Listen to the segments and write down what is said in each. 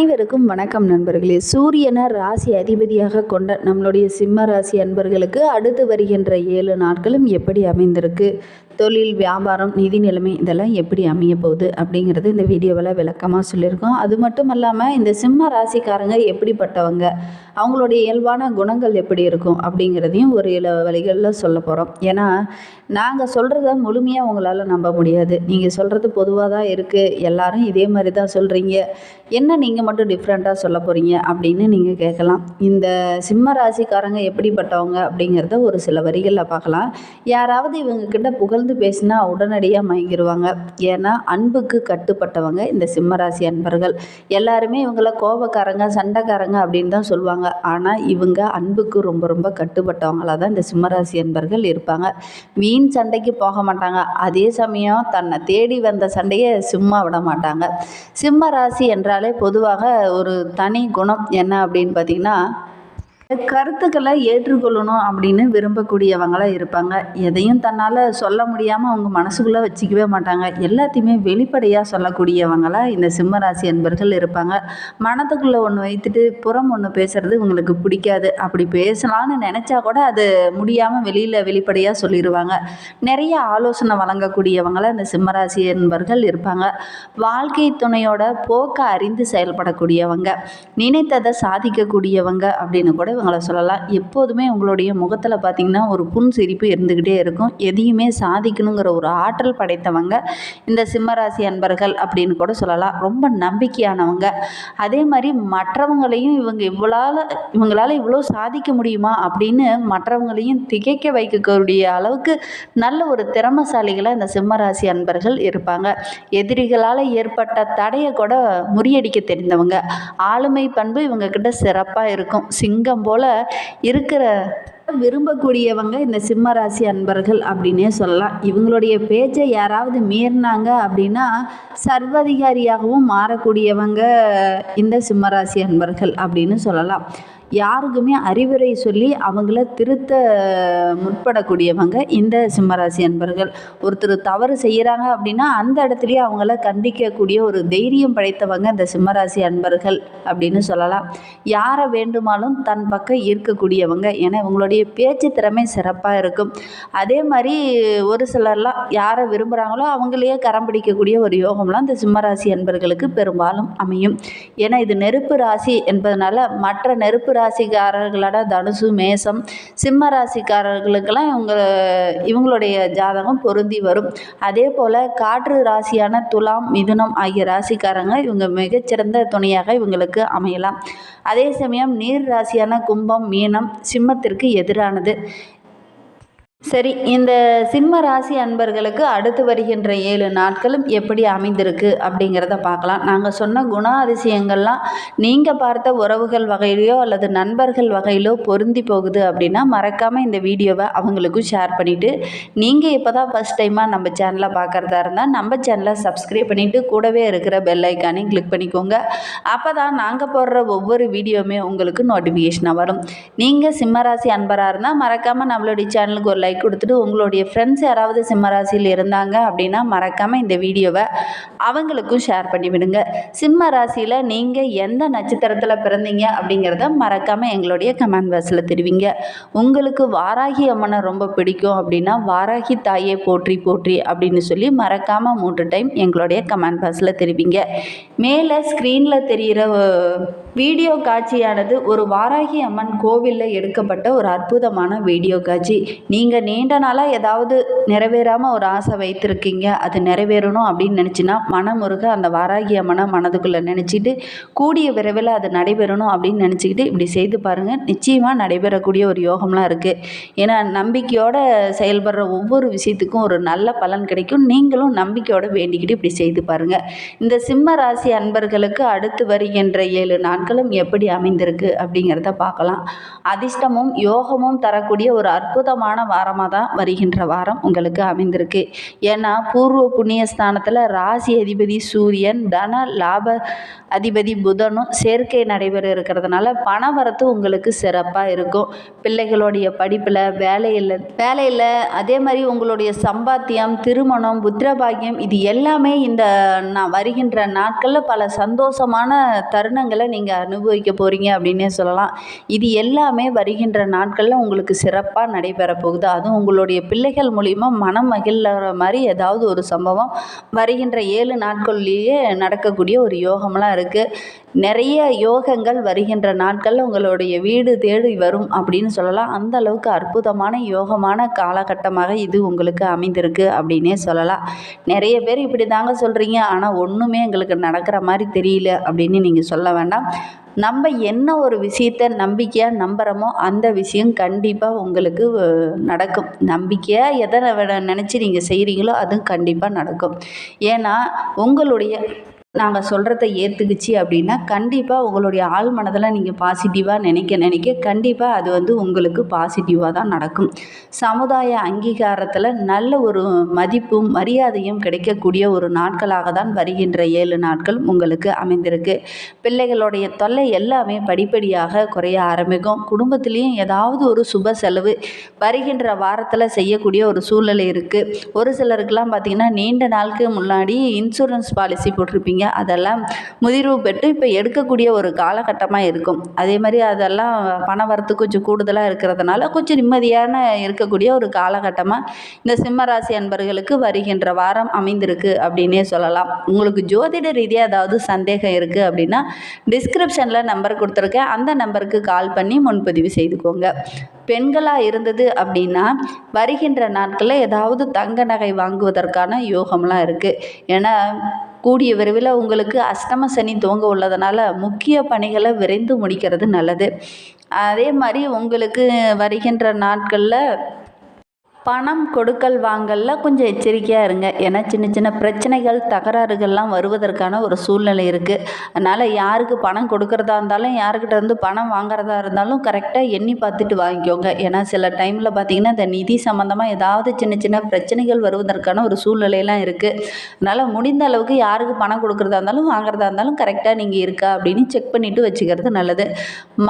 அனைவருக்கும் வணக்கம் நண்பர்களே. சூரியனை ராசி அதிபதியாக கொண்ட நம்மளுடைய சிம்ம ராசி அன்பர்களுக்கு அடுத்து வருகின்ற ஏழு நாட்களும் எப்படி அமைந்திருக்கு? தொழில் வியாபாரம் நிதி நிலைமை இதெல்லாம் எப்படி அமைய போகுது அப்படிங்கிறது இந்த வீடியோவில் விளக்கமாக சொல்லியிருக்கோம். அது மட்டும் இல்லாமல் இந்த சிம்ம ராசிக்காரங்க எப்படிப்பட்டவங்க அவங்களுடைய இயல்பான குணங்கள் எப்படி இருக்கும் அப்படிங்கிறதையும் ஒரு இல வழிகளில் சொல்ல போகிறோம் ஏன்னா நாங்கள் சொல்கிறத முழுமையாக உங்களால் நம்ப முடியாது. நீங்கள் சொல்கிறது பொதுவாக தான் இருக்குது எல்லாரும் இதே மாதிரி தான் சொல்கிறீங்க என்ன நீங்கள் மட்டும் டிஃப்ரெண்ட்டாக சொல்ல போகிறீங்க அப்படின்னு நீங்கள் கேட்கலாம். இந்த சிம்ம ராசிக்காரங்க எப்படிப்பட்டவங்க அப்படிங்கிறத ஒரு சில வரிகளில் பார்க்கலாம். யாராவது இவங்கக்கிட்ட புகழ்ந்து பேசினா உடனடியாக மயங்கிடுவாங்க ஏன்னா அன்புக்கு கட்டுப்பட்டவங்க இந்த சிம்மராசி அன்பர்கள். எல்லாருமே இவங்கள கோபக்காரங்க சண்டைக்காரங்க அப்படின்னு தான் சொல்லுவாங்க. ஆனால் இவங்க அன்புக்கு ரொம்ப ரொம்ப கட்டுப்பட்டவங்களாக தான் இந்த சிம்மராசி அன்பர்கள் இருப்பாங்க. வீண் சண்டைக்கு போக மாட்டாங்க. அதே சமயம் தன்னை தேடி வந்த சண்டையை சும்மா விட மாட்டாங்க. சிம்ம ராசி என்றாலே பொதுவாக ஒரு தனி குணம் என்ன அப்படின்னு பார்த்தீங்கன்னா கருத்துக்களை ஏற்றுக்கொள்ளணும் அப்படின்னு விரும்பக்கூடியவங்களாக இருப்பாங்க. எதையும் தன்னால் சொல்ல முடியாமல் அவங்க மனசுக்குள்ளே வச்சுக்கவே மாட்டாங்க. எல்லாத்தையுமே வெளிப்படையாக சொல்லக்கூடியவங்களாக இந்த சிம்மராசி அன்பர்கள் இருப்பாங்க. மனத்துக்குள்ளே ஒன்று வைத்துட்டு புறம் ஒன்று பேசுறது உங்களுக்கு பிடிக்காது. அப்படி பேசலாம்னு நினச்சா கூட அது முடியாமல் வெளியில் வெளிப்படையாக சொல்லிடுவாங்க நிறைய ஆலோசனை வழங்கக்கூடியவங்களாக இந்த சிம்மராசி என்பர்கள் இருப்பாங்க. வாழ்க்கை துணையோட போக்கை அறிந்து செயல்படக்கூடியவங்க. நினைத்ததை சாதிக்கக்கூடியவங்க அப்படின்னு கூட இவங்களை சொல்லலாம் எப்போதுமே உங்களுடைய முகத்தில் பார்த்திங்கன்னா ஒரு புன் சிரிப்பு இருந்துக்கிட்டே இருக்கும். எதையுமே சாதிக்கணுங்கிற ஒரு ஆற்றல் படைத்தவங்க இந்த சிம்மராசி அன்பர்கள் அப்படின்னு கூட சொல்லலாம். ரொம்ப நம்பிக்கையானவங்க. அதே மாதிரி மற்றவங்களையும் இவங்க இவ்வளால் இவங்களால் இவ்வளோ சாதிக்க முடியுமா அப்படின்னு மற்றவங்களையும் திகைக்க வைக்கக்கூடிய அளவுக்கு நல்ல ஒரு திறமசாலிகளை இந்த சிம்மராசி அன்பர்கள் இருப்பாங்க. எதிரிகளால் ஏற்பட்ட தடையை கூட முறியடிக்க தெரிந்தவங்க. ஆளுமை பண்பு இவங்க கிட்ட சிறப்பாக இருக்கும். சிங்கம் போல இருக்கிற விரும்பக்கூடியவங்க இந்த சிம்ம ராசி அன்பர்கள் அப்படின்னே சொல்லலாம். இவங்களுடைய பேச்சை யாராவது மீறினாங்க அப்படின்னா சர்வதிகாரியாகவும் மாறக்கூடியவங்க இந்த சிம்மராசி அன்பர்கள் அப்படின்னு சொல்லலாம். யாருக்குமே அறிவுரை சொல்லி அவங்கள திருத்த முற்படக்கூடியவங்க இந்த சிம்மராசி அன்பர்கள். ஒருத்தர் தவறு செய்கிறாங்க அப்படின்னா அந்த இடத்துலையே அவங்கள கண்டிக்கக்கூடிய ஒரு தைரியம் படைத்தவங்க இந்த சிம்மராசி அன்பர்கள் அப்படின்னு சொல்லலாம். யாரை வேண்டுமானாலும் தன் பக்கம் ஈர்க்கக்கூடியவங்க. ஏன்னா இவங்களுடைய பேச்சு திறமை சிறப்பாக இருக்கும். அதே மாதிரி ஒரு சிலர்லாம் யாரை விரும்புகிறாங்களோ அவங்களையே கரம் பிடிக்கக்கூடிய ஒரு யோகம்லாம் இந்த சிம்மராசி அன்பர்களுக்கு பெரும்பாலும் அமையும். ஏன்னா இது நெருப்பு ராசி என்பதனால மற்ற நெருப்பு ராசிக்காரர்களோட தனுசு மேசம் சிம்ம ராசிக்காரர்களுக்கெல்லாம் இவங்க இவங்களுடைய ஜாதகம் பொருந்தி வரும். அதே போல் காற்று ராசியான துலாம் மிதுனம் ஆகிய ராசிக்காரங்க இவங்க மிகச்சிறந்த துணையாக இவங்களுக்கு அமையலாம். அதே சமயம் நீர் ராசியான கும்பம் மீனம் சிம்மத்திற்கு எதிரானது. சரி இந்த சிம்ம ராசி அன்பர்களுக்கு அடுத்து வருகின்ற ஏழு நாட்களும் எப்படி அமைந்திருக்கு அப்படிங்கிறத பார்க்கலாம். நாங்கள் சொன்ன குணாதிசயங்கள்லாம் நீங்கள் பார்த்த உறவுகள் வகையிலையோ அல்லது நண்பர்கள் வகையிலோ பொருந்தி போகுது அப்படின்னா மறக்காமல் இந்த வீடியோவை அவங்களுக்கும் ஷேர் பண்ணிவிட்டு நீங்கள் இப்போ தான் ஃபஸ்ட் டைமாக நம்ம சேனலை பார்க்குறதா இருந்தால் நம்ம சேனலை சப்ஸ்கிரைப் பண்ணிவிட்டு கூடவே இருக்கிற பெல் ஐக்கானையும் கிளிக் பண்ணிக்கோங்க. அப்போ தான் நாங்கள் போடுற ஒவ்வொரு வீடியோவுமே உங்களுக்கு நோட்டிஃபிகேஷனாக வரும். நீங்கள் சிம்மராசி அன்பராக இருந்தால் மறக்காமல் நம்மளுடைய சேனலுக்கு ஒரு லைக் கொடுத்துட்டு உங்களுடைய ஃப்ரெண்ட்ஸ் யாராவது சிம்மராசியில் இருந்தாங்க அப்படின்னா மறக்காமல் இந்த வீடியோவை அவங்களுக்கும் ஷேர் பண்ணி விடுங்க சிம்ம ராசியில் நீங்கள் எந்த நட்சத்திரத்தில் பிறந்தீங்க அப்படிங்கிறத மறக்காமல் எங்களுடைய கமெண்ட் பாக்ஸில் தெரிவிங்க. உங்களுக்கு வாராகி அம்மனை ரொம்ப பிடிக்கும் அப்படின்னா வாராகி தாயே போற்றி போற்றி அப்படின்னு சொல்லி மறக்காமல் மூன்று டைம் எங்களுடைய கமெண்ட் பாக்ஸில் தெரிவிங்க. மேலே ஸ்க்ரீனில் தெரிகிற வீடியோ காட்சியானது ஒரு வாராகி அம்மன் கோவிலில் எடுக்கப்பட்ட ஒரு அற்புதமான வீடியோ காட்சி. நீங்கள் நீண்ட நாளாக ஏதாவது நிறைவேறாமல் ஒரு ஆசை வைத்திருக்கீங்க அது நிறைவேறணும் அப்படின்னு நினச்சின்னா மனமுருக அந்த வாராகி அம்மனை மனதுக்குள்ளே நினச்சிட்டு கூடிய விரைவில் அது நடைபெறணும் அப்படின்னு நினச்சிக்கிட்டு இப்படி செய்து பாருங்கள் நிச்சயமாக நடைபெறக்கூடிய ஒரு யோகம்லாம் இருக்குது ஏன்னா நம்பிக்கையோடு செயல்படுற ஒவ்வொரு விஷயத்துக்கும் ஒரு நல்ல பலன் கிடைக்கும். நீங்களும் நம்பிக்கையோடு வேண்டிக்கிட்டு இப்படி செய்து பாருங்கள் இந்த சிம்ம ராசி அன்பர்களுக்கு அடுத்து வருகின்ற ஏழு நாள் நாட்களும் எப்படி அமைந்திருக்கு அப்படிங்கிறத பார்க்கலாம். அதிர்ஷ்டமும் யோகமும் தரக்கூடிய ஒரு அற்புதமான வாரமாக தான் வருகின்ற வாரம் உங்களுக்கு அமைந்திருக்கு. ஏன்னா பூர்வ புண்ணிய ஸ்தானத்தில் ராசி அதிபதி சூரியன் தன லாப அதிபதி புதனும் சேர்க்கை நடைபெற இருக்கிறதுனால பண வரத்து உங்களுக்கு சிறப்பாக இருக்கும். பிள்ளைகளுடைய படிப்பில் வேலையில் வேலையில் அதே மாதிரி உங்களுடைய சம்பாத்தியம் திருமணம் புத்திரபாகியம் இது எல்லாமே இந்த நான் வருகின்ற நாட்களில் பல சந்தோஷமான தருணங்களை நீங்கள் அனுபவிக்க போகிறீங்க அப்படின்னே சொல்லலாம். இது எல்லாமே வருகின்ற நாட்களில் உங்களுக்கு சிறப்பாக நடைபெற போகுது. அதுவும் உங்களுடைய பிள்ளைகள் மூலிமா மனம் மகிழ்கிற மாதிரி ஏதாவது ஒரு சம்பவம் வருகின்ற ஏழு நாட்கள்லேயே நடக்கக்கூடிய ஒரு யோகம்லாம் இருக்குது நிறைய யோகங்கள் வருகின்ற நாட்கள் உங்களுடைய வீடு தேடி வரும் அப்படின்னு சொல்லலாம். அந்த அளவுக்கு அற்புதமான யோகமான காலகட்டமாக இது உங்களுக்கு அமைந்திருக்கு அப்படின்னே சொல்லலாம். நிறைய பேர் இப்படி தாங்க சொல்கிறீங்க ஆனால் ஒன்றுமே எங்களுக்கு நடக்கிற மாதிரி தெரியல அப்படின்னு நீங்கள் சொல்ல வேண்டாம். நம்ம என்ன ஒரு விஷயத்தை நம்பிக்கையாக நம்புகிறோமோ அந்த விஷயம் கண்டிப்பாக உங்களுக்கு நடக்கும். நம்பிக்கையாக எதை நினச்சி நீங்கள் செய்கிறீங்களோ அதுவும் கண்டிப்பாக நடக்கும். ஏன்னா உங்களுடைய நாங்கள் சொல்கிறத ஏற்றுக்குச்சு அப்படின்னா கண்டிப்பாக உங்களுடைய ஆள் மனதில் நீங்கள் பாசிட்டிவாக நினைக்க நினைக்க கண்டிப்பாக அது வந்து உங்களுக்கு பாசிட்டிவாக தான் நடக்கும். சமுதாய அங்கீகாரத்தில் நல்ல ஒரு மதிப்பும் மரியாதையும் கிடைக்கக்கூடிய ஒரு நாட்களாக தான் வருகின்ற ஏழு நாட்கள் உங்களுக்கு அமைந்திருக்கு. பிள்ளைகளுடைய தொல்லை எல்லாமே படிப்படியாக குறைய ஆரம்பிக்கும். குடும்பத்துலேயும் ஏதாவது ஒரு சுப செலவு வருகின்ற வாரத்தில் செய்யக்கூடிய ஒரு சூழ்நிலை இருக்குது ஒரு சிலருக்கெல்லாம் பார்த்திங்கன்னா நீண்ட நாளுக்கு முன்னாடி இன்சூரன்ஸ் பாலிசி போட்டிருப்பீங்க அதெல்லாம் முதிர்வு பெற்று இப்போ எடுக்கக்கூடிய ஒரு காலகட்டமாக இருக்கும். அதே மாதிரி அதெல்லாம் பண வரத்து கொஞ்சம் கூடுதலாக இருக்கிறதுனால கொஞ்சம் நிம்மதியான இருக்கக்கூடிய ஒரு காலகட்டமாக இந்த சிம்மராசி அன்பர்களுக்கு வருகின்ற வாரம் அமைந்திருக்கு அப்படின்னே சொல்லலாம். உங்களுக்கு ஜோதிட ரீதியாக ஏதாவது சந்தேகம் இருக்குது அப்படின்னா டிஸ்கிரிப்ஷனில் நம்பர் கொடுத்துருக்கேன். அந்த நம்பருக்கு கால் பண்ணி முன்பதிவு செய்துக்கோங்க. பெண்களாக இருந்தது அப்படின்னா வருகின்ற நாட்களில் ஏதாவது தங்க நகை வாங்குவதற்கான யோகம்லாம் இருக்குது ஏன்னா கூடிய விரைவில் உங்களுக்கு அஷ்டம சனி துவங்க உள்ளதுனால முக்கிய பணிகளை விரைந்து முடிக்கிறது நல்லது. அதே மாதிரி உங்களுக்கு வருகின்ற நாட்களில் பணம் கொடுக்கல் வாங்கல்ல கொஞ்சம் எச்சரிக்கையாக இருங்க. ஏன்னா சின்ன சின்ன பிரச்சனைகள் தகராறுகள்லாம் வருவதற்கான ஒரு சூழ்நிலை இருக்குது அதனால் யாருக்கு பணம் கொடுக்கறதா இருந்தாலும் யாருக்கிட்ட இருந்து பணம் வாங்குறதா இருந்தாலும் கரெக்டாக எண்ணி பார்த்துட்டு வாங்கிக்கோங்க. ஏன்னா சில டைமில் பார்த்தீங்கன்னா இந்த நிதி சம்மந்தமாக ஏதாவது சின்ன சின்ன பிரச்சனைகள் வருவதற்கான ஒரு சூழ்நிலையெல்லாம் இருக்குது அதனால் முடிந்த அளவுக்கு யாருக்கு பணம் கொடுக்குறதா இருந்தாலும் வாங்குறதா இருந்தாலும் கரெக்டாக நீங்கள் இருக்கா அப்படின்னு செக் பண்ணிவிட்டு வச்சுக்கிறது நல்லது.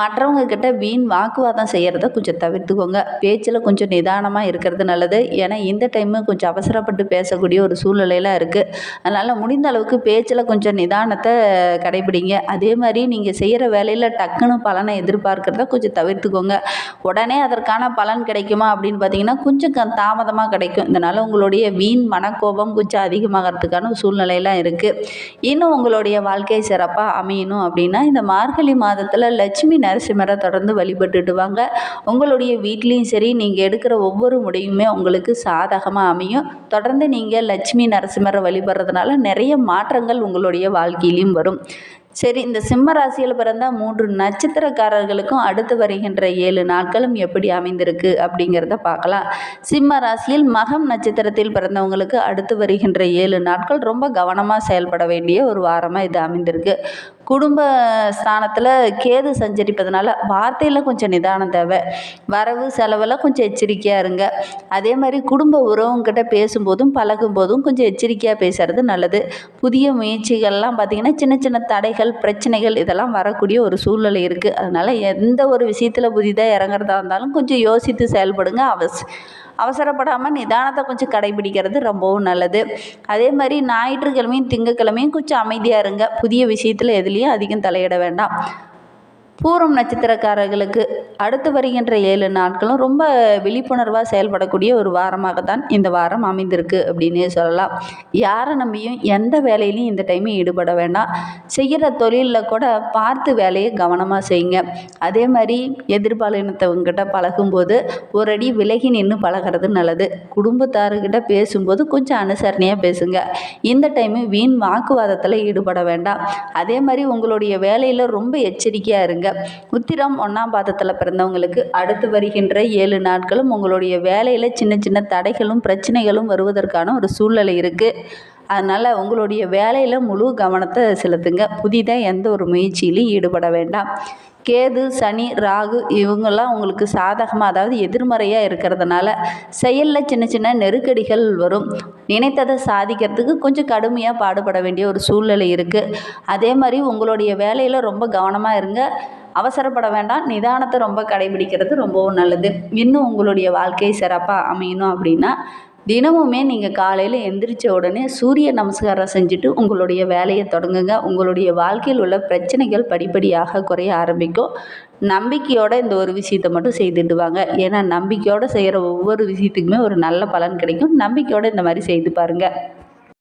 மற்றவங்க கிட்ட வீண் வாக்குவாதம் செய்கிறத கொஞ்சம் தவிர்த்துக்கோங்க. பேச்சில் கொஞ்சம் நிதானமாக இருக்கிறது நல்லது. ஏன்னா இந்த டைமு கொஞ்சம் அவசரப்பட்டு பேசக்கூடிய ஒரு சூழ்நிலையெல்லாம் இருக்குது அதனால் முடிந்த அளவுக்கு பேச்சில் கொஞ்சம் நிதானத்தை கடைபிடிங்க. அதே மாதிரி நீங்கள் செய்கிற வேலையில் டக்குன்னு பலனை எதிர்பார்க்கிறத கொஞ்சம் தவிர்த்துக்கோங்க. உடனே அதற்கான பலன் கிடைக்குமா அப்படின்னு பார்த்தீங்கன்னா கொஞ்சம் க தாமதமாக கிடைக்கும். இதனால் உங்களுடைய வீண் மனக்கோபம் கொஞ்சம் அதிகமாகிறதுக்கான சூழ்நிலையெல்லாம் இருக்குது இன்னும் உங்களுடைய வாழ்க்கை சிறப்பாக அமையணும் அப்படின்னா இந்த மார்கழி மாதத்தில் லட்சுமி நரசிம்மரை தொடர்ந்து வழிபட்டுட்டு வாங்க. உங்களுடைய வீட்லேயும் சரி நீங்கள் எடுக்கிற ஒவ்வொரு முடியும் உங்களுக்கு சாதகமாக அமையும். தொடர்ந்து நீங்கள் லட்சுமி நரசிம்மரை வழிபடுறதுனால நிறைய மாற்றங்கள் உங்களுடைய வாழ்க்கையிலையும் வரும். சரி இந்த சிம்ம ராசியில் பிறந்த மூன்று நட்சத்திரக்காரர்களுக்கும் அடுத்து வருகின்ற ஏழு நாட்களும் எப்படி அமைந்திருக்கு அப்படிங்கிறத பார்க்கலாம். சிம்ம ராசியில் மகம் நட்சத்திரத்தில் பிறந்தவங்களுக்கு அடுத்து வருகின்ற ஏழு நாட்கள் ரொம்ப கவனமாக செயல்பட வேண்டிய ஒரு வாரமாக இது அமைந்திருக்கு. குடும்ப ஸ்தானத்தில் கேது சஞ்சரிப்பதனால வார்த்தையில் கொஞ்சம் நிதானம் தேவை. வரவு செலவெல்லாம் கொஞ்சம் எச்சரிக்கையாக இருங்க. அதே மாதிரி குடும்ப உறவுங்கிட்ட பேசும்போதும் பழகும் போதும் கொஞ்சம் எச்சரிக்கையாக பேசுறது நல்லது. புதிய முயற்சிகள்லாம் பார்த்திங்கன்னா சின்ன சின்ன தடைகள் பிரச்சனைகள் இதெல்லாம் வரக்கூடிய ஒரு சூழ்நிலை இருக்குது அதனால் எந்த ஒரு விஷயத்தில் புதிதாக இறங்குறதா இருந்தாலும் கொஞ்சம் யோசித்து செயல்படுங்க. அவசியம் அவசரப்படாமல் நிதானத்தை கொஞ்சம் கடைபிடிக்கிறது ரொம்பவும் நல்லது. அதே மாதிரி ஞாயிற்றுக்கிழமையும் திங்கக்கிழமையும் கொஞ்சம் அமைதியாக இருங்க. புதிய விஷயத்தில் எதுலேயும் அதிகம் தலையிட வேண்டாம். பூரம் நட்சத்திரக்காரர்களுக்கு அடுத்து வருகின்ற ஏழு நாட்களும் ரொம்ப விழிப்புணர்வாக செயல்படக்கூடிய ஒரு வாரமாகத்தான் இந்த வாரம் அமைந்திருக்கு அப்படின்னே சொல்லலாம். யாரை நம்பியும் எந்த வேலையிலையும் இந்த டைமு ஈடுபட வேண்டாம். செய்கிற தொழிலில் கூட பார்த்து வேலையை கவனமாக செய்யுங்க. அதே மாதிரி எதிர்பாலினத்தவங்ககிட்ட பழகும்போது ஒரு அடி விலகி நின்று பழகிறது நல்லது. குடும்பத்தாருக்கிட்ட பேசும்போது கொஞ்சம் அனுசரணையாக பேசுங்க. இந்த டைமு வீண் வாக்குவாதத்தில் ஈடுபட வேண்டாம். அதே மாதிரி உங்களுடைய வேலையில் ரொம்ப எச்சரிக்கையாக இருங்க. உத்திரம் ஒன்றாம் பாதத்தில் பிறந்தவங்களுக்கு அடுத்து வருகின்ற ஏழு நாட்களும் உங்களுடைய வேலையில் சின்ன சின்ன தடைகளும் பிரச்சனைகளும் வருவதற்கான ஒரு சூழ்நிலை இருக்குது அதனால் உங்களுடைய வேலையில் முழு கவனத்தை செலுத்துங்க. புதிதாக எந்த ஒரு முயற்சியிலையும் ஈடுபட வேண்டாம். கேது சனி ராகு இவங்கெல்லாம் உங்களுக்கு சாதகமாக அதாவது எதிர்மறையாக இருக்கிறதுனால செயலில் சின்ன சின்ன நெருக்கடிகள் வரும். நினைத்ததை சாதிக்கிறதுக்கு கொஞ்சம் கடுமையாக பாடுபட வேண்டிய ஒரு சூழ்நிலை இருக்குது அதே மாதிரி உங்களுடைய வேலையில் ரொம்ப கவனமாக இருங்க. அவசரப்பட வேண்டாம். நிதானத்தை ரொம்ப கடைபிடிக்கிறது ரொம்பவும் நல்லது. இன்னும் உங்களுடைய வாழ்க்கை சிறப்பாக அமையணும் அப்படின்னா தினமுமே நீங்கள் காலையில் எந்திரிச்ச உடனே சூரிய நமஸ்காரம் செஞ்சுட்டு உங்களுடைய வேலையை தொடங்குங்க. உங்களுடைய வாழ்க்கையில் உள்ள பிரச்சனைகள் படிப்படியாக குறைய ஆரம்பிக்கும். நம்பிக்கையோட இந்த ஒரு விஷயத்தை மட்டும் செய்துட்டு வாங்க. ஏன்னா நம்பிக்கையோடு செய்கிற ஒவ்வொரு விஷயத்துக்குமே ஒரு நல்ல பலன் கிடைக்கும். நம்பிக்கையோடு இந்த மாதிரி செய்து பாருங்கள்